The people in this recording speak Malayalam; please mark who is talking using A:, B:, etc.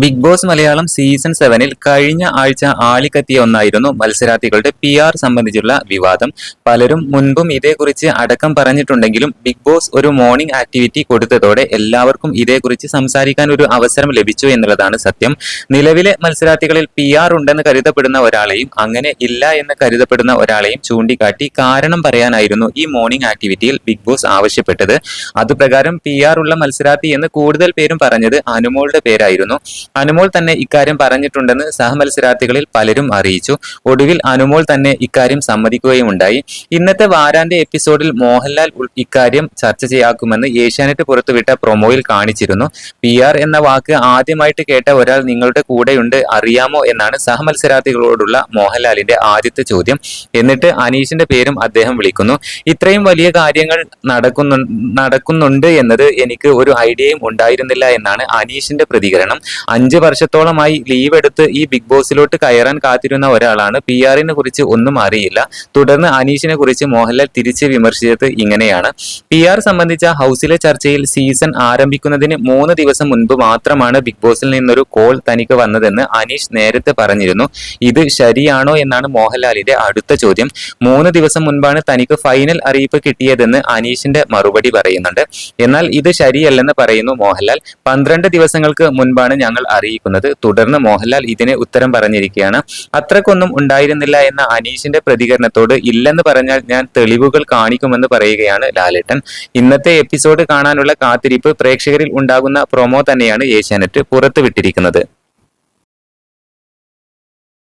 A: ബിഗ് ബോസ് മലയാളം സീസൺ സെവനിൽ കഴിഞ്ഞ ആഴ്ച ആളിക്കത്തിയ ഒന്നായിരുന്നു മത്സരാർത്ഥികളുടെ പി ആർ സംബന്ധിച്ചുള്ള വിവാദം. പലരും മുൻപും ഇതേക്കുറിച്ച് അടക്കം പറഞ്ഞിട്ടുണ്ടെങ്കിലും ബിഗ് ബോസ് ഒരു മോർണിംഗ് ആക്ടിവിറ്റി കൊടുത്തതോടെ എല്ലാവർക്കും ഇതേക്കുറിച്ച് സംസാരിക്കാൻ ഒരു അവസരം ലഭിച്ചു എന്നുള്ളതാണ് സത്യം. നിലവിലെ മത്സരാർത്ഥികളിൽ പി ആർ ഉണ്ടെന്ന് കരുതപ്പെടുന്ന ഒരാളെയും അങ്ങനെ ഇല്ല എന്ന് കരുതപ്പെടുന്ന ഒരാളെയും ചൂണ്ടിക്കാട്ടി കാരണം പറയാനായിരുന്നു ഈ മോർണിംഗ് ആക്ടിവിറ്റിയിൽ ബിഗ് ബോസ് ആവശ്യപ്പെട്ടത്. അതുപ്രകാരം പി ആർ ഉള്ള മത്സരാർത്ഥി എന്ന് കൂടുതൽ പേരും പറഞ്ഞത് അനുമോളുടെ പേരായിരുന്നു. അനുമോൾ തന്നെ ഇക്കാര്യം പറഞ്ഞിട്ടുണ്ടെന്ന് സഹമത്സരാർത്ഥികളിൽ പലരും അറിയിച്ചു. ഒടുവിൽ അനുമോൾ തന്നെ ഇക്കാര്യം സമ്മതിക്കുകയും ഉണ്ടായി ഇന്നത്തെ വാരാന്ത്യ എപ്പിസോഡിൽ മോഹൻലാൽ ഇക്കാര്യം ചർച്ച ചെയ്യാക്കുമെന്ന് ഏഷ്യാനെറ്റ് പുറത്തുവിട്ട പ്രൊമോയിൽ കാണിച്ചിരുന്നു. പി എന്ന വാക്ക് ആദ്യമായിട്ട് കേട്ട ഒരാൾ നിങ്ങളുടെ കൂടെയുണ്ട് അറിയാമോ എന്നാണ് സഹമത്സരാർത്ഥികളോടുള്ള മോഹൻലാലിന്റെ ആദ്യത്തെ ചോദ്യം. എന്നിട്ട് അനീഷിന്റെ പേരും അദ്ദേഹം വിളിക്കുന്നു. ഇത്രയും വലിയ കാര്യങ്ങൾ നടക്കുന്നു നടക്കുന്നുണ്ട് എന്നത് എനിക്ക് ഒരു ഐഡിയയും ഉണ്ടായിരുന്നില്ല എന്നാണ് അനീഷിന്റെ പ്രതികരണം. അഞ്ച് വർഷത്തോളമായി ലീവ് എടുത്ത് ഈ ബിഗ് ബോസിലോട്ട് കയറാൻ കാത്തിരുന്ന ഒരാളാണ്. പി ആറിനെ കുറിച്ച് ഒന്നും അറിയില്ല. തുടർന്ന് അനീഷിനെ കുറിച്ച് മോഹൻലാൽ തിരിച്ച് വിമർശിച്ചത് ഇങ്ങനെയാണ്. പി ആർ സംബന്ധിച്ച ഹൗസിലെ ചർച്ചയിൽ സീസൺ ആരംഭിക്കുന്നതിന് മൂന്ന് ദിവസം മുൻപ് മാത്രമാണ് ബിഗ് ബോസിൽ നിന്നൊരു കോൾ തനിക്ക് വന്നതെന്ന് അനീഷ് നേരത്തെ പറഞ്ഞിരുന്നു. ഇത് ശരിയാണോ എന്നാണ് മോഹൻലാലിന്റെ അടുത്ത ചോദ്യം. മൂന്ന് ദിവസം മുൻപാണ് തനിക്ക് ഫൈനൽ അറിയിപ്പ് കിട്ടിയതെന്ന് അനീഷിന്റെ മറുപടി പറയുന്നുണ്ട്. എന്നാൽ ഇത് ശരിയല്ലെന്ന് പറയുന്നു മോഹൻലാൽ. പന്ത്രണ്ട് ദിവസങ്ങൾക്ക് മുൻപാണ് ഞങ്ങൾ അറിയിക്കുന്നത്. തുടർന്ന് മോഹൻലാൽ ഇതിനെ ഉത്തരം പറഞ്ഞിരിക്കുകയാണ്. അത്രക്കൊന്നും ഉണ്ടായിരുന്നില്ല എന്ന അനീഷിന്റെ പ്രതികരണത്തോട് ഇല്ലെന്ന് പറഞ്ഞാൽ ഞാൻ തെളിവുകൾ കാണിക്കുമെന്ന് പറയുകയാണ് ലാലേട്ടൻ. ഇന്നത്തെ എപ്പിസോഡ് കാണാനുള്ള കാത്തിരിപ്പ് പ്രേക്ഷകരിൽ ഉണ്ടാകുന്ന പ്രൊമോ തന്നെയാണ് ഏഷ്യാനെറ്റ് പുറത്തുവിട്ടിരിക്കുന്നത്.